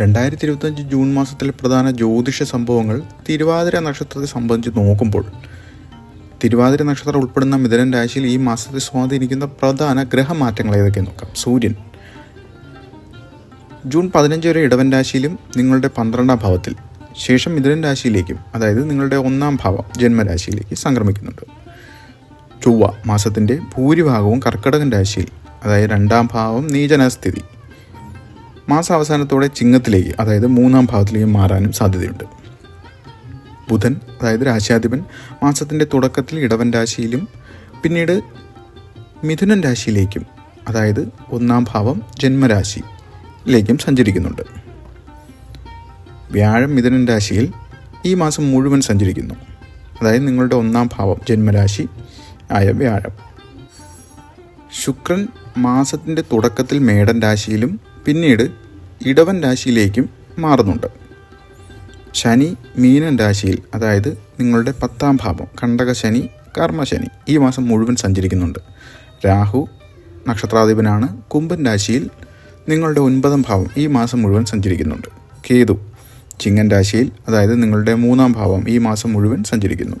രണ്ടായിരത്തി ഇരുപത്തഞ്ച് ജൂൺ മാസത്തിലെ പ്രധാന ജ്യോതിഷ സംഭവങ്ങൾ തിരുവാതിര നക്ഷത്രത്തെ സംബന്ധിച്ച് നോക്കുമ്പോൾ തിരുവാതിര നക്ഷത്രം ഉൾപ്പെടുന്ന മിഥുനൻ രാശിയിൽ ഈ മാസത്തെ സ്വാധീനിക്കുന്ന പ്രധാന ഗ്രഹമാറ്റങ്ങൾ ഏതൊക്കെ നോക്കാം? സൂര്യൻ. ജൂൺ പതിനഞ്ച് വരെ ഇടവൻ രാശിയിലും നിങ്ങളുടെ പന്ത്രണ്ടാം ഭാവത്തിൽ. ശേഷം മിഥുനൻ രാശിയിലേക്കും അതായത് നിങ്ങളുടെ ഒന്നാം ഭാവം ജന്മരാശിയിലേക്ക് സംക്രമിക്കുന്നുണ്ട്. ചൊവ്വ മാസത്തിന്റെ ഭൂരിഭാഗവും കർക്കടകൻ രാശിയിൽ അതായത് രണ്ടാം ഭാവം നീചനസ്ഥിതി. മാസാവസാനത്തോടെ ചിങ്ങത്തിലേക്ക് അതായത് മൂന്നാം ഭാവത്തിലേക്ക് മാറാനും സാധ്യതയുണ്ട്. ബുധൻ അതായത് രാശിയാധിപൻ മാസത്തിന്റെ തുടക്കത്തിൽ ഇടവൻ രാശിയിലും പിന്നീട് മിഥുനൻ രാശിയിലേക്കും അതായത് ഒന്നാം ഭാവം ജന്മരാശിയിലേക്കും സഞ്ചരിക്കുന്നുണ്ട്. വ്യാഴം മിഥുനൻ രാശിയിൽ ഈ മാസം മുഴുവൻ സഞ്ചരിക്കുന്നു. അതായത് നിങ്ങളുടെ ഒന്നാം ഭാവം ജന്മരാശി ആയ വ്യാഴം. ശുക്രൻ മാസത്തിന്റെ തുടക്കത്തിൽ മേടൻ രാശിയിലും പിന്നീട് ഇടവൻ രാശിയിലേക്കും മാറുന്നുണ്ട്. ശനി മീനൻ രാശിയിൽ അതായത് നിങ്ങളുടെ പത്താം ഭാവം കണ്ടക ശനി കർമ്മശനി ഈ മാസം മുഴുവൻ സഞ്ചരിക്കുന്നുണ്ട്. രാഹു നക്ഷത്രാധിപനാണ്. കുംഭൻ രാശിയിൽ നിങ്ങളുടെ ഒൻപതാം ഭാവം ഈ മാസം മുഴുവൻ സഞ്ചരിക്കുന്നുണ്ട്. കേതു ചിങ്ങൻ രാശിയിൽ അതായത് നിങ്ങളുടെ മൂന്നാം ഭാവം ഈ മാസം മുഴുവൻ സഞ്ചരിക്കുന്നു.